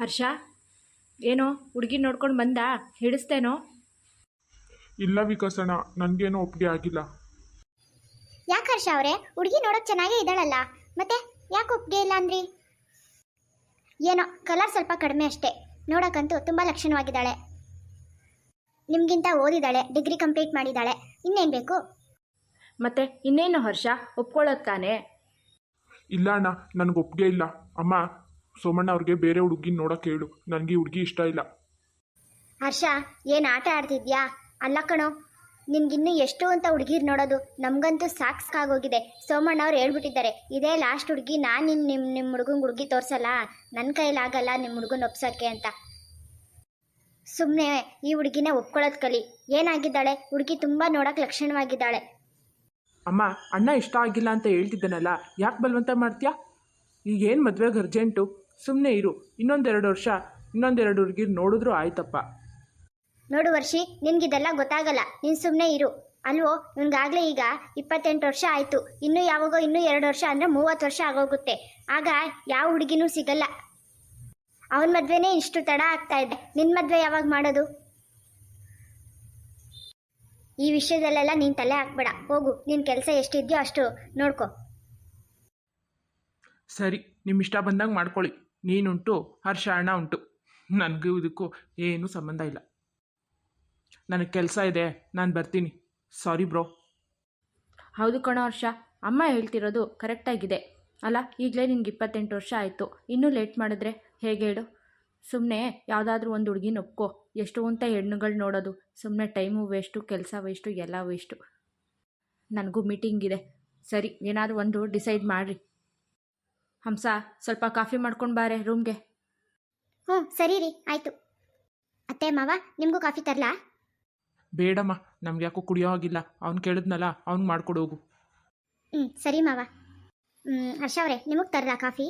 ಹರ್ಷ ಏನೋ ಹುಡುಗಿ ನೋಡ್ಕೊಂಡು ಬಂದ? ಹಿಡಿಸ್ತೇನೋ? ಇಲ್ಲ ವಿಕಸಣ ನನಗೇನೋ ಒಪ್ಪಿಗೆ ಆಗಿಲ್ಲ. ಯಾಕೆ ಹರ್ಷ ಅವರೇ? ಹುಡುಗಿ ನೋಡೋಕೆ ಚೆನ್ನಾಗೇ ಇದ್ದಾಳಲ್ಲ. ಮತ್ತೆ ಯಾಕೆ ಒಪ್ಪಿಗೆ ಇಲ್ಲ ಅಂದ್ರಿ? ಏನೋ ಕಲರ್ ಸ್ವಲ್ಪ ಕಡಿಮೆ ಅಷ್ಟೇ. ನೋಡಕ್ಕಂತೂ ತುಂಬ ಲಕ್ಷಣವಾಗಿದ್ದಾಳೆ. ನಿಮಗಿಂತ ಓದಿದ್ದಾಳೆ ಡಿಗ್ರಿ ಕಂಪ್ಲೀಟ್ ಮಾಡಿದ್ದಾಳೆ. ಇನ್ನೇನು ಬೇಕು? ಮತ್ತೆ ಇನ್ನೇನು ಹರ್ಷ? ಒಪ್ಕೊಳ್ಳೋದು ತಾನೇ? ಇಲ್ಲ ಅಣ್ಣ ನನಗೆ ಒಪ್ಪಿಗೆ ಇಲ್ಲ. ಅಮ್ಮ ಸೋಮಣ್ಣ ಅವ್ರಿಗೆ ಬೇರೆ ಹುಡುಗಿ ನೋಡೋಕೆ ಹೇಳು. ನನಗೆ ಹುಡುಗಿ ಇಷ್ಟ ಇಲ್ಲ. ಹರ್ಷ ಏನು ಆಟ ಆಡ್ತಿದ್ಯಾ? ಅಲ್ಲ ಕಣೋ ನಿನ್ಗಿನ್ನು ಎಷ್ಟು ಅಂತ ಹುಡುಗಿರ್ ನೋಡೋದು ನಮಗಂತೂ ಸಾಕ್ಸ್ಕಾಗೋಗಿದೆ. ಸೋಮಣ್ಣ ಅವ್ರು ಹೇಳ್ಬಿಟ್ಟಿದ್ದಾರೆ ಇದೇ ಲಾಸ್ಟ್ ಹುಡುಗಿ ನಾನು ನಿಮ್ಮ ನಿಮ್ಮ ನಿಮ್ಮ ಹುಡುಗಂಗೆ ಹುಡುಗಿ ತೋರಿಸಲ್ಲ? ನನ್ನ ಕೈಲಾಗಲ್ಲ ನಿಮ್ಮ ಹುಡುಗನ ಒಪ್ಸೋಕ್ಕೆ ಅಂತ. ಸುಮ್ಮನೆ ಈ ಹುಡುಗಿನ ಒಪ್ಕೊಳ್ಳೋದ್ ಕಲಿ. ಏನಾಗಿದ್ದಾಳೆ? ಹುಡುಗಿ ತುಂಬ ನೋಡೋಕೆ ಲಕ್ಷಣವಾಗಿದ್ದಾಳೆ. ಅಮ್ಮ ಅಣ್ಣ ಇಷ್ಟ ಆಗಿಲ್ಲ ಅಂತ ಹೇಳ್ತಿದ್ದಾನಲ್ಲ ಯಾಕೆ ಬಲವಂತ ಮಾಡ್ತೀಯಾ? ಈಗೇನು ಮದುವೆಗೆ ಅರ್ಜೆಂಟು ಸುಮ್ಮನೆ ಇರು ಇನ್ನೊಂದೆರಡು ವರ್ಷ ಇನ್ನೊಂದೆರಡು ಹುಡುಗಿರು ನೋಡಿದ್ರು ಆಯ್ತಪ್ಪ. ನೋಡು ವರ್ಷಿ ನಿನ್ಗಿದೆಲ್ಲ ಗೊತ್ತಾಗಲ್ಲ ನೀನು ಸುಮ್ಮನೆ ಇರು. ಅಲ್ವೋ ನಿನ್ಗಾಗಲೇ ಈಗ ಇಪ್ಪತ್ತೆಂಟು ವರ್ಷ ಆಯಿತು. ಇನ್ನೂ ಯಾವಾಗೋ ಇನ್ನೂ ಎರಡು ವರ್ಷ ಅಂದರೆ ಮೂವತ್ತು ವರ್ಷ ಆಗೋಗುತ್ತೆ. ಆಗ ಯಾವ ಹುಡುಗಿನೂ ಸಿಗಲ್ಲ. ಅವನ ಮದ್ವೆನೇ ಇಷ್ಟು ತಡ ಆಗ್ತಾ ಇದೆ. ನಿನ್ನ ಮದುವೆ ಯಾವಾಗ ಮಾಡೋದು? ಈ ವಿಷಯದಲ್ಲೆಲ್ಲ ನೀನು ತಲೆ ಹಾಕ್ಬೇಡ. ಹೋಗು ನಿನ್ನ ಕೆಲಸ ಎಷ್ಟಿದೆಯೋ ಅಷ್ಟು ನೋಡ್ಕೊ. ಸರಿ ನಿಮ್ಮ ಇಷ್ಟ ಬಂದಂಗೆ ಮಾಡ್ಕೊಳ್ಳಿ. ನೀನುಂಟು, ಹರ್ಷ ಅಣ್ಣ ಉಂಟು. ನನಗೂ ಇದಕ್ಕೂ ಏನೂ ಸಂಬಂಧ ಇಲ್ಲ. ನನಗೆ ಕೆಲಸ ಇದೆ, ನಾನು ಬರ್ತೀನಿ. Sorry bro. ಹೌದು ಕಣ ಹರ್ಷ, ಅಮ್ಮ ಹೇಳ್ತಿರೋದು ಕರೆಕ್ಟಾಗಿದೆ ಅಲ್ಲ, ಈಗಲೇ ನಿನ್ಗೆ ಇಪ್ಪತ್ತೆಂಟು ವರ್ಷ ಆಯಿತು. ಇನ್ನೂ ಲೇಟ್ ಮಾಡಿದ್ರೆ ಹೇಗೆ ಹೇಳು? ಸುಮ್ಮನೆ ಯಾವುದಾದ್ರೂ ಒಂದು ಹುಡುಗಿನ ಒಪ್ಕೋ ಎಷ್ಟು ಅಂತ ಹೆಣ್ಣುಗಳು ನೋಡೋದು. ಸುಮ್ಮನೆ ಟೈಮು ವೇಸ್ಟು, ಕೆಲಸ ವೇಸ್ಟು, ಎಲ್ಲ ವೇಸ್ಟು. ನನಗೂ ಮೀಟಿಂಗ್ ಇದೆ. ಸರಿ, ಏನಾದರೂ ಒಂದು ಡಿಸೈಡ್ ಮಾಡಿರಿ. ಹಂಸ ಸ್ವಲ್ಪ ಕಾಫಿ ಮಾಡ್ಕೊಂಡು ಬಾರೆ ರೂಮ್ಗೆ ಹ್ಞೂ ಸರಿ ರೀ ಆಯಿತು. ಅತ್ತೆ ಮಾವ ನಿಮಗೂ ಕಾಫಿ ತರಲಾ? ಬೇಡಮ್ಮ ನಮ್ಗೆ ಯಾಕೋ ಕುಡಿಯೋ ಆಗಿಲ್ಲ ಅವ್ನು ಕೇಳಿದ್ನಲ್ಲ ಅವ್ನು ಮಾಡ್ಕೊಡು ಹೋಗು. ಹ್ಞೂ ಸರಿ ಮಾವ. ಹ್ಞೂ ಹರ್ಷ ಅವರೇ ನಿಮಗೆ ತರಲಾ ಕಾಫಿ?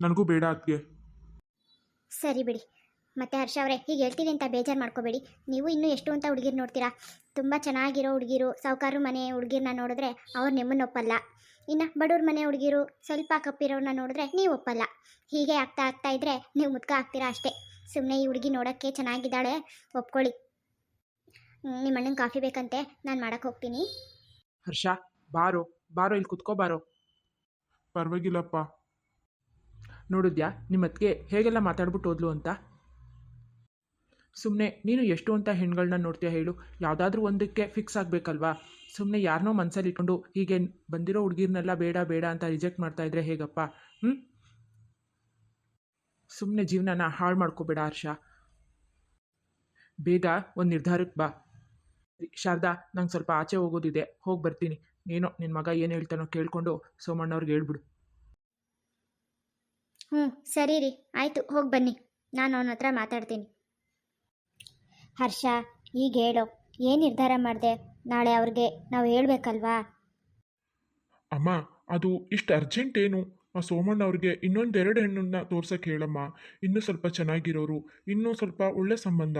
ನನಗೂ ಬೇಡ ಅದಕ್ಕೆ ಸರಿ ಬಿಡಿ. ಮತ್ತೆ ಹರ್ಷ ಅವರೇ ಹೀಗೆ ಹೇಳ್ತೀನಿ ಅಂತ ಬೇಜಾರು ಮಾಡ್ಕೋಬೇಡಿ. ನೀವು ಇನ್ನೂ ಎಷ್ಟು ಅಂತ ಹುಡುಗಿರು ನೋಡ್ತೀರಾ. ತುಂಬ ಚೆನ್ನಾಗಿರೋ ಹುಡುಗಿರು ಸಾವುಕಾರು ಮನೆ ಹುಡುಗಿರನ್ನ ನೋಡಿದ್ರೆ ಅವ್ರು ನಿಮ್ಮನ್ನ ಒಪ್ಪಲ್ಲ. ಇನ್ನು ಬಡವ್ರ ಮನೆ ಹುಡುಗಿರು ಸ್ವಲ್ಪ ಕಪ್ಪಿರೋರನ್ನ ನೋಡಿದ್ರೆ ನೀವು ಒಪ್ಪಲ್ಲ. ಹೀಗೆ ಆಗ್ತಾ ಆಗ್ತಾ ಇದ್ರೆ ನೀವು ಮುದ್ಕ ಆಗ್ತೀರಾ ಅಷ್ಟೇ. ಸುಮ್ಮನೆ ಈ ಹುಡುಗಿ ನೋಡೋಕ್ಕೆ ಚೆನ್ನಾಗಿದ್ದಾಳೆ, ಒಪ್ಕೊಳ್ಳಿ. ನಿಮ್ಮ ಅಣ್ಣನ ಕಾಫಿ ಬೇಕಂತೆ, ನಾನು ಮಾಡಕ್ಕೆ ಹೋಗ್ತೀನಿ. ಹರ್ಷ, ಬಾರೋ ಬಾರೋ ಇಲ್ಲಿ ಕುತ್ಕೋ ಬಾರೋ. ಪರವಾಗಿಲ್ಲಪ್ಪ. ನೋಡಿದ್ಯಾ ನಿಮ್ಮ ಅತ್ತಿಗೆ ಹೇಗೆಲ್ಲ ಮಾತಾಡ್ಬಿಟ್ಟು ಹೋದ್ಲು ಅಂತ? ಸುಮ್ಮನೆ ನೀನು ಎಷ್ಟು ಅಂತ ಹೆಣ್ಗಳನ್ನ ನೋಡ್ತೀಯ ಹೇಳು. ಯಾವುದಾದ್ರೂ ಒಂದಕ್ಕೆ ಫಿಕ್ಸ್ ಆಗಬೇಕಲ್ವಾ? ಸುಮ್ಮನೆ ಯಾರನ್ನೋ ಮನಸ್ಸಲ್ಲಿ ಇಟ್ಕೊಂಡು, ಹೀಗೆ ಬಂದಿರೋ ಹುಡುಗಿರ್ನೆಲ್ಲ ಬೇಡ ಬೇಡ ಅಂತ ರಿಜೆಕ್ಟ್ ಮಾಡ್ತಾ ಇದ್ರೆ ಹೇಗಪ್ಪ? ಹ್ಞೂ ಸುಮ್ಮನೆ ಜೀವನನ ಹಾಳು ಮಾಡ್ಕೋಬೇಡ ಹರ್ಷ. ಬೇಗ ಒಂದು ನಿರ್ಧಾರಕ್ಕೆ ಬಾ. ಶಾರದಾ, ನಂಗೆ ಸ್ವಲ್ಪ ಆಚೆ ಹೋಗೋದಿದೆ. ಹೋಗಿ ಬರ್ತೀನಿ. ಏನೋ ನಿನ್ನ ಮಗ ಏನು ಹೇಳ್ತಾನೋ ಕೇಳಿಕೊಂಡು ಸೋಮಣ್ಣವ್ರಿಗೆ ಹೇಳ್ಬಿಡು. ಹ್ಞೂ ಸರಿ ರೀ. ಆಯಿತು, ಹೋಗಿ ಬನ್ನಿ. ನಾನು ಅವನ ಹತ್ರ ಮಾತಾಡ್ತೀನಿ. ಹರ್ಷ ಈಗ ಹೇಳು. ಏನು ನಿರ್ಧಾರ ಮಾಡಿದೆ? ನಾಳೆ ಅವ್ರಿಗೆ ನಾವು ಹೇಳ್ಬೇಕಲ್ವಾ? ಅಮ್ಮ ಅದು ಇಷ್ಟು ಅರ್ಜೆಂಟ್ ಏನು? ಆ ಸೋಮಣ್ಣ ಅವ್ರಿಗೆ ಇನ್ನೊಂದೆರಡು ಹೆಣ್ಣನ್ನ ತೋರ್ಸಕ್ಕೆ ಹೇಳಮ್ಮ. ಇನ್ನೂ ಸ್ವಲ್ಪ ಚೆನ್ನಾಗಿರೋರು ಇನ್ನೂ ಸ್ವಲ್ಪ ಒಳ್ಳೆ ಸಂಬಂಧ.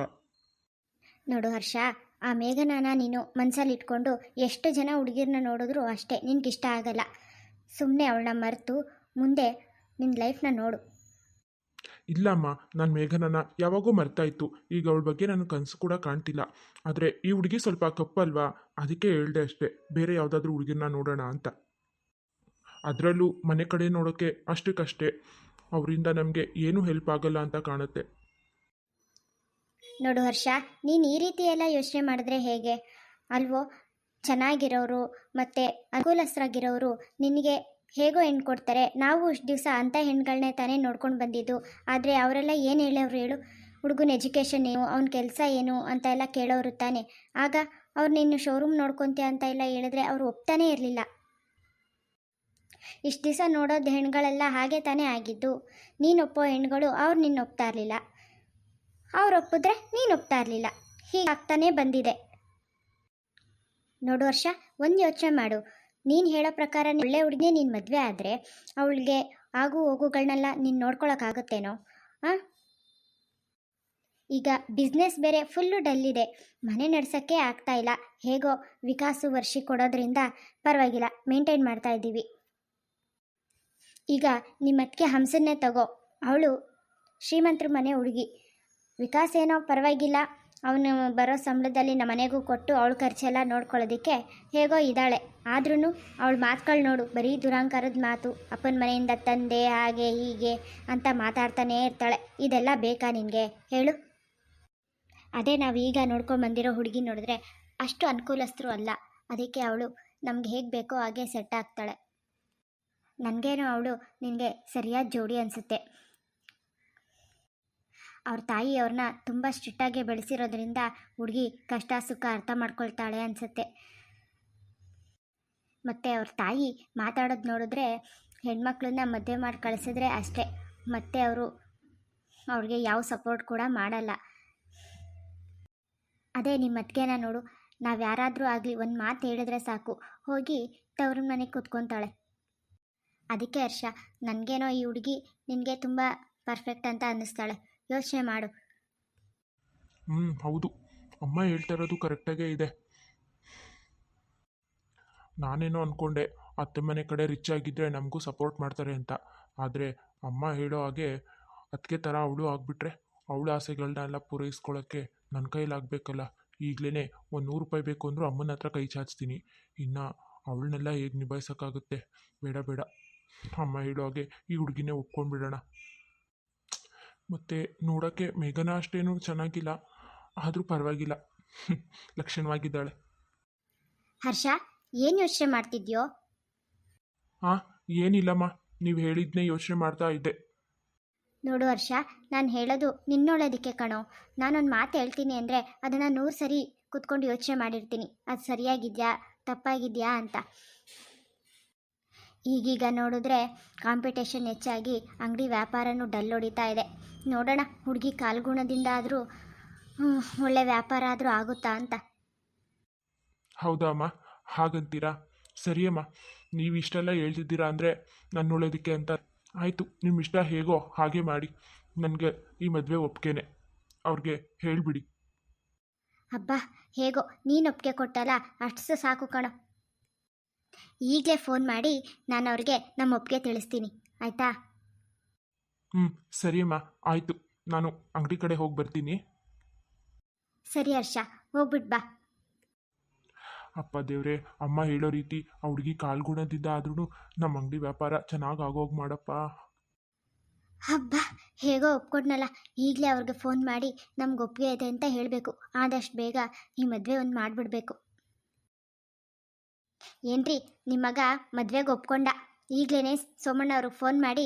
ನೋಡು ಹರ್ಷ ಆ ಮೇಘನಾನ ನೀನು ಮನಸ್ಸಲ್ಲಿ ಇಟ್ಕೊಂಡು ಎಷ್ಟು ಜನ ಹುಡುಗಿರನ್ನ ನೋಡಿದ್ರು ಅಷ್ಟೇ ನಿನ್ಗಿಷ್ಟ ಆಗಲ್ಲ. ಸುಮ್ಮನೆ ಅವಳನ್ನ ಮರೆತು ಮುಂದೆ ನಿನ್ನ ಲೈಫ್ನ ನೋಡು. ಇಲ್ಲಮ್ಮ, ನಾನು ಮೇಘನನ್ನ ಯಾವಾಗೋ ಮರ್ತಾಯಿತ್ತು ಈಗ ಅವಳ ಬಗ್ಗೆ ನನ್ನ ಕನಸು ಕೂಡ ಕಾಣ್ತಿಲ್ಲ. ಆದರೆ ಈ ಹುಡುಗಿ ಸ್ವಲ್ಪ ಕಪ್ಪಲ್ವಾ? ಅದಕ್ಕೆ ಹೇಳ್ದೆ ಅಷ್ಟೇ. ಬೇರೆ ಯಾವುದಾದ್ರೂ ಹುಡುಗಿನ ನೋಡೋಣ ಅಂತ. ಅದರಲ್ಲೂ ಮನೆ ಕಡೆ ನೋಡೋಕ್ಕೆ ಅಷ್ಟಕ್ಕಷ್ಟೇ. ಅವರಿಂದ ನಮಗೆ ಏನೂ ಹೆಲ್ಪ್ ಆಗಲ್ಲ ಅಂತ ಕಾಣುತ್ತೆ. ನೋಡು ಹರ್ಷ, ನೀನು ಈ ರೀತಿ ಎಲ್ಲ ಯೋಚನೆ ಮಾಡಿದ್ರೆ ಹೇಗೆ? ಅಲ್ವೋ? ಚೆನ್ನಾಗಿರೋರು ಮತ್ತು ಅನುಕೂಲಸ್ಥರಾಗಿರೋರು ನಿನಗೆ ಹೇಗೋ ಹೆಣ್ಣು ಕೊಡ್ತಾರೆ. ನಾವು ಇಷ್ಟು ದಿವಸ ಅಂಥ ಹೆಣ್ಣುಗಳನ್ನೇ ತಾನೇ ನೋಡ್ಕೊಂಡು ಬಂದಿದ್ದು. ಆದರೆ ಅವರೆಲ್ಲ ಏನು ಹೇಳೋರು ಹೇಳು? ಹುಡುಗನ ಎಜುಕೇಷನ್ ಏನು? ಅವ್ನ ಕೆಲಸ ಏನು? ಅಂತ ಎಲ್ಲ ಕೇಳೋರು ತಾನೆ. ಆಗ ಅವ್ರು ನಿನ್ನ ಶೋರೂಮ್ ನೋಡ್ಕೊತೀಯ ಅಂತ ಎಲ್ಲ ಹೇಳಿದ್ರೆ ಅವ್ರು ಒಪ್ತಾನೇ ಇರಲಿಲ್ಲ. ಇಷ್ಟು ದಿವಸ ನೋಡೋದು ಹೆಣ್ಗಳೆಲ್ಲ ಹಾಗೆ ತಾನೇ ಆಗಿದ್ದು. ನೀನು ಒಪ್ಪೋ ಹೆಣ್ಗಳು ಅವ್ರು ನಿನ್ನ ಒಪ್ತಾ ಇರಲಿಲ್ಲ. ಅವ್ರು ಒಪ್ಪಿದ್ರೆ ನೀನು ಒಪ್ತಾ ಇರಲಿಲ್ಲ. ಹೀಗಾಗ್ತಾನೇ ಬಂದಿದೆ. ನೋಡು ವರ್ಷ ಒಂದು ಯೋಚನೆ ಮಾಡು. ನೀನು ಹೇಳೋ ಪ್ರಕಾರ ಒಳ್ಳೆ ಹುಡುಗಿ ನೀನು ಮದುವೆ ಆದರೆ ಅವಳಿಗೆ ಆಗು ಹೋಗುಗಳನ್ನೆಲ್ಲ ನೀನು ನೋಡ್ಕೊಳಕ್ಕಾಗುತ್ತೇನೋ ಹಾಂ ಈಗ ಬಿಸ್ನೆಸ್ ಬೇರೆ ಫುಲ್ಲು ಡಲ್ ಇದೆ. ಮನೆ ನಡೆಸೋಕ್ಕೆ ಆಗ್ತಾ ಇಲ್ಲ. ಹೇಗೋ ವಿಕಾಸು ವರ್ಷಿ ಕೊಡೋದ್ರಿಂದ ಪರವಾಗಿಲ್ಲ. ಮೇಂಟೈನ್ ಮಾಡ್ತಾ ಇದ್ದೀವಿ. ಈಗ ನಿಮ್ಮ ಅತ್ತಿಗೆ ಹಂಸನ್ನೇ ತಗೋ. ಅವಳು ಶ್ರೀಮಂತರ ಮನೆ ಹುಡುಗಿ. ವಿಕಾಸ್ ಏನೋ ಪರವಾಗಿಲ್ಲ. ಅವನು ಬರೋ ಸಂಬಳದಲ್ಲಿ ನಮ್ಮ ಮನೆಗೂ ಕೊಟ್ಟು ಅವಳ ಖರ್ಚೆಲ್ಲ ನೋಡ್ಕೊಳ್ಳೋದಕ್ಕೆ ಹೇಗೋ ಇದ್ದಾಳೆ. ಆದ್ರೂ ಅವಳ ಮಾತುಗಳು ನೋಡು, ಬರೀ ದುರಾಂಕಾರದ ಮಾತು, ಅಪ್ಪನ ಮನೆಯಿಂದ ತಂದೆ ಹಾಗೆ ಹೀಗೆ ಅಂತ ಮಾತಾಡ್ತಾನೇ ಇರ್ತಾಳೆ. ಇದೆಲ್ಲ ಬೇಕಾ ನಿನಗೆ? ಹೇಳು. ಅದೇ ನಾವು ಈಗ ನೋಡ್ಕೊಂಡು ಬಂದಿರೋ ಹುಡುಗಿ ನೋಡಿದ್ರೆ ಅಷ್ಟು ಅನುಕೂಲಸ್ಥರು ಅಲ್ಲ. ಅದಕ್ಕೆ ಅವಳು ನಮ್ಗೆ ಹೇಗೆ ಬೇಕೋ ಹಾಗೆ ಸೆಟ್ ಆಗ್ತಾಳೆ. ನನಗೇನೋ ಅವಳು ನಿನಗೆ ಸರಿಯಾದ ಜೋಡಿ ಅನಿಸುತ್ತೆ. ಅವ್ರ ತಾಯಿ ಅವ್ರನ್ನ ತುಂಬ ಸ್ಟ್ರಿಕ್ಟಾಗಿ ಬೆಳೆಸಿರೋದ್ರಿಂದ ಹುಡುಗಿ ಕಷ್ಟ, ಸುಖ ಅರ್ಥ ಮಾಡ್ಕೊಳ್ತಾಳೆ ಅನಿಸುತ್ತೆ. ಮತ್ತು ಅವ್ರ ತಾಯಿ ಮಾತಾಡೋದು ನೋಡಿದ್ರೆ ಹೆಣ್ಮಕ್ಳನ್ನ ಮದುವೆ ಮಾಡಿ ಕಳಿಸಿದ್ರೆ ಅಷ್ಟೇ. ಮತ್ತೆ ಅವರು ಅವ್ರಿಗೆ ಯಾವ ಸಪೋರ್ಟ್ ಕೂಡ ಮಾಡಲ್ಲ. ಅದೇ ನಿಮ್ಮ ಅತ್ತಿಗೆನ ನೋಡು, ನಾವು ಯಾರಾದರೂ ಆಗಲಿ ಒಂದು ಮಾತು ಹೇಳಿದ್ರೆ ಸಾಕು. ಹೋಗಿ ತವ್ರ ಮನೆಗೆ ಕೂತ್ಕೊತಾಳೆ. ಅದಕ್ಕೆ ಹರ್ಷ, ನನಗೇನೋ ಈ ಹುಡುಗಿ ನಿನಗೆ ತುಂಬ ಪರ್ಫೆಕ್ಟ್ ಅಂತ ಅನ್ನಿಸ್ತಾಳೆ. ಯೋಚನೆ ಮಾಡು. ಹ್ಞೂ ಹೌದು. ಅಮ್ಮ ಹೇಳ್ತಾ ಇರೋದು ಕರೆಕ್ಟಾಗೇ ಇದೆ. ನಾನೇನೋ ಅಂದ್ಕೊಂಡೆ ಅತ್ತೆ ಮನೆ ಕಡೆ ರಿಚ್ ಆಗಿದ್ದರೆ ನಮಗೂ ಸಪೋರ್ಟ್ ಮಾಡ್ತಾರೆ ಅಂತ. ಆದರೆ ಅಮ್ಮ ಹೇಳೋ ಹಾಗೆ ಅದಕ್ಕೆ ಥರ ಅವಳು ಆಗಿಬಿಟ್ರೆ, ಅವಳ ಆಸೆಗಳನ್ನೆಲ್ಲ ಪೂರೈಸ್ಕೊಳ್ಳೋಕ್ಕೆ ನನ್ನ ಕೈಲಾಗಬೇಕಲ್ಲ ಈಗಲೇ ಒಂದು ನೂರು ರೂಪಾಯಿ ಬೇಕು ಅಂದರೂ ಅಮ್ಮನ ಹತ್ರ ಕೈ ಚಾಚ್ತೀನಿ. ಇನ್ನು ಅವಳನ್ನೆಲ್ಲ ಹೇಗೆ ನಿಭಾಯಿಸೋಕ್ಕಾಗುತ್ತೆ? ಬೇಡ ಬೇಡ. ಅಮ್ಮ ಹೇಳೋ ಹಾಗೆ ಈ ಹುಡುಗಿನೇ ಒಪ್ಕೊಂಡ್ಬಿಡೋಣ. ಮತ್ತು ನೋಡೋಕ್ಕೆ ಮೇಘನ ಅಷ್ಟೇನು ಚೆನ್ನಾಗಿಲ್ಲ. ಆದರೂ ಪರವಾಗಿಲ್ಲ. ಲಕ್ಷಣವಾಗಿದ್ದಾಳೆ. ಹರ್ಷ ಏನು ಯೋಚನೆ ಮಾಡ್ತಿದ್ಯೋ? ಹಾಂ ಏನಿಲ್ಲಮ್ಮ. ನೀವು ಹೇಳಿದ್ನೇ ಯೋಚನೆ ಮಾಡ್ತಾ ಇದ್ದೆ. ನೋಡು ಹರ್ಷ ನಾನು ಹೇಳೋದು ನಿನ್ನೊಳ್ಳೋದಕ್ಕೆ ಕಣೋ. ನಾನೊಂದು ಮಾತು ಹೇಳ್ತೀನಿ ಅಂದರೆ ಅದನ್ನು ನೂರು ಸರಿ ಕೂತ್ಕೊಂಡು ಯೋಚನೆ ಮಾಡಿರ್ತೀನಿ. ಅದು ಸರಿಯಾಗಿದೆಯಾ ತಪ್ಪಾಗಿದೆಯಾ ಅಂತ. ಈಗೀಗ ನೋಡಿದ್ರೆ ಕಾಂಪಿಟೇಷನ್ ಹೆಚ್ಚಾಗಿ ಅಂಗಡಿ ವ್ಯಾಪಾರನೂ ಡಲ್ ಹೊಡಿತಾ ಇದೆ. ನೋಡೋಣ ಹುಡುಗಿ ಕಾಲ್ಗುಣದಿಂದ ಆದರೂ ಒಳ್ಳೆ ವ್ಯಾಪಾರ ಆದರೂ ಆಗುತ್ತಾ ಅಂತ. ಹೌದಾ ಅಮ್ಮ ಹಾಗಂತೀರಾ? ಸರಿಯಮ್ಮ ನೀವು ಇಷ್ಟೆಲ್ಲ ಹೇಳ್ತಿದ್ದೀರಾ ಅಂದರೆ ನಾನು ನೋಡೋದಕ್ಕೆ ಅಂತ. ಆಯಿತು ನಿಮ್ಮ ಇಷ್ಟ ಹೇಗೋ ಹಾಗೆ ಮಾಡಿ. ನನಗೆ ಈ ಮದುವೆ ಒಪ್ಕೇನೆ ಅವ್ರಿಗೆ ಹೇಳಿಬಿಡಿ. ಅಬ್ಬಾ ಹೇಗೋ ನೀನು ಒಪ್ಪಿಗೆ ಕೊಟ್ಟಲ್ಲ ಅಷ್ಟು ಸಾಕು ಕಣೋ. ಈಗಲೇ ಫೋನ್ ಮಾಡಿ ನಾನು ಅವ್ರಿಗೆ ನಮ್ಮ ಒಪ್ಪಿಗೆ ತಿಳಿಸ್ತೀನಿ. ಆಯಿತಾ? ಹ್ಞೂ ಸರಿಯಮ್ಮ ಆಯಿತು. ನಾನು ಅಂಗಡಿ ಕಡೆ ಹೋಗಿ ಬರ್ತೀನಿ. ಸರಿ ಹರ್ಷ ಹೋಗ್ಬಿಟ್ ಬಾ. ಅಪ್ಪ ದೇವ್ರೆ ಅಮ್ಮ ಹೇಳೋ ರೀತಿ ಆ ಹುಡುಗಿ ಕಾಲ್ಗುಣದಿಂದ ಆದ್ರೂ ನಮ್ಮ ಅಂಗಡಿ ವ್ಯಾಪಾರ ಚೆನ್ನಾಗಿ ಆಗೋಗಿ ಮಾಡಪ್ಪ. ಹಬ್ಬ ಹೇಗೋ ಒಪ್ಕೊಂಡ್ನಲ್ಲ ಈಗಲೇ ಅವ್ರಿಗೆ ಫೋನ್ ಮಾಡಿ ನಮ್ಗೆ ಒಪ್ಪಿಗೆ ಇದೆ ಅಂತ ಹೇಳಬೇಕು. ಆದಷ್ಟು ಬೇಗ ಈ ಮದುವೆ ಒಂದು ಮಾಡಿಬಿಡ್ಬೇಕು. ಏನ್ರಿ ನಿಮ್ಮ ಮಗ ಮದುವೆಗೆ ಒಪ್ಕೊಂಡ. ಈಗಲೇ ಸೋಮಣ್ಣ ಅವ್ರಿಗೆ ಫೋನ್ ಮಾಡಿ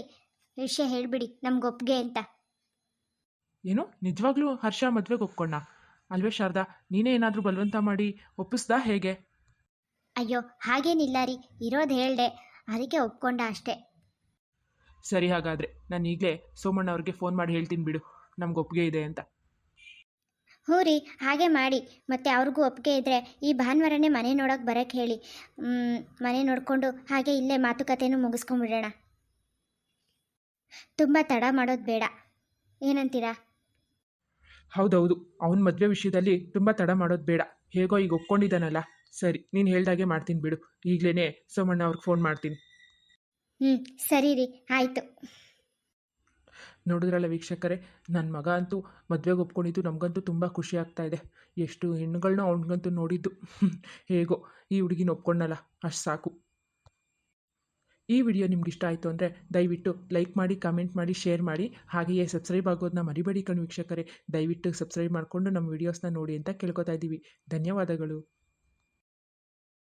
ವಿಷಯ ಹೇಳಿಬಿಡಿ ನಮ್ಗೆ ಒಪ್ಪಿಗೆ ಅಂತ. ಏನು? ನಿಜವಾಗ್ಲೂ ಹರ್ಷ ಮದ್ವೆಗೆ ಒಪ್ಕೊಂಡ? ಅಲ್ವೇ ಶಾರದಾ ನೀನೇ ಏನಾದರೂ ಬಲವಂತ ಮಾಡಿ ಒಪ್ಪಿಸ್ದಾ ಹೇಗೆ? ಅಯ್ಯೋ ಹಾಗೇನಿಲ್ಲ ರೀ ಇರೋದು ಹೇಳ್ದೆ. ಅದಕ್ಕೆ ಒಪ್ಕೊಂಡ ಅಷ್ಟೇ. ಸರಿ ಹಾಗಾದರೆ ನಾನು ಈಗಲೇ ಸೋಮಣ್ಣ ಅವ್ರಿಗೆ ಫೋನ್ ಮಾಡಿ ಹೇಳ್ತೀನಿ ಬಿಡು. ನಮ್ಗೆ ಒಪ್ಪಿಗೆ ಇದೆ ಅಂತ. ಹ್ಞೂ ರೀ ಹಾಗೆ ಮಾಡಿ. ಮತ್ತು ಅವ್ರಿಗೂ ಒಪ್ಪಿಗೆ ಇದ್ದರೆ ಈ ಭಾನುವಾರನೇ ಮನೆ ನೋಡೋಕೆ ಬರೋಕ್ಕೆ ಹೇಳಿ. ಮನೆ ನೋಡಿಕೊಂಡು ಹಾಗೆ ಇಲ್ಲೇ ಮಾತುಕತೆಯೂ ಮುಗಿಸ್ಕೊಂಬಿಡೋಣ. ತುಂಬ ತಡ ಮಾಡೋದು ಬೇಡ. ಏನಂತೀರಾ? ಹೌದೌದು ಅವನ ಮದುವೆ ವಿಷಯದಲ್ಲಿ ತುಂಬ ತಡ ಮಾಡೋದು ಬೇಡ. ಹೇಗೋ ಈಗ ಒಪ್ಕೊಂಡಿದ್ದಾನಲ್ಲ. ಸರಿ ನೀನು ಹೇಳ್ದಾಗೆ ಮಾಡ್ತೀನಿ ಬಿಡು. ಈಗಲೇ ಸೋಮಣ್ಣ ಅವ್ರಿಗೆ ಫೋನ್ ಮಾಡ್ತೀನಿ. ಹ್ಞೂ ಸರಿ ರೀ ಆಯಿತು. ನೋಡಿದ್ರಲ್ಲ ವೀಕ್ಷಕರೇ ನನ್ನ ಮಗ ಅಂತೂ ಮದುವೆಗೆ ಒಪ್ಕೊಂಡಿದ್ದು ನಮಗಂತೂ ತುಂಬ ಖುಷಿ ಆಗ್ತಾ ಇದೆ. ಎಷ್ಟು ಹೆಣ್ಣುಗಳನ್ನ ಅವನಿಗಂತೂ ನೋಡಿದ್ದು. ಹೇಗೋ, ಈ ಹುಡುಗಿನ ಒಪ್ಕೊಂಡಲ್ಲ, ಅಷ್ಟು ಸಾಕು. ಈ ವಿಡಿಯೋ ನಿಮ್ಗೆ ಇಷ್ಟ ಆಯಿತು ಅಂದರೆ ದಯವಿಟ್ಟು ಲೈಕ್ ಮಾಡಿ, ಕಮೆಂಟ್ ಮಾಡಿ, ಶೇರ್ ಮಾಡಿ, ಹಾಗೆಯೇ ಸಬ್ಸ್ಕ್ರೈಬ್ ಆಗೋದನ್ನ ಮರಿಬೇಡಿ ಕಣ್ ವೀಕ್ಷಕರೇ. ದಯವಿಟ್ಟು ಸಬ್ಸ್ಕ್ರೈಬ್ ಮಾಡಿಕೊಂಡು ನಮ್ಮ ವೀಡಿಯೋಸ್ನ ನೋಡಿ ಅಂತ ಕೇಳ್ಕೊತಾ ಇದ್ದೀವಿ ಧನ್ಯವಾದಗಳು.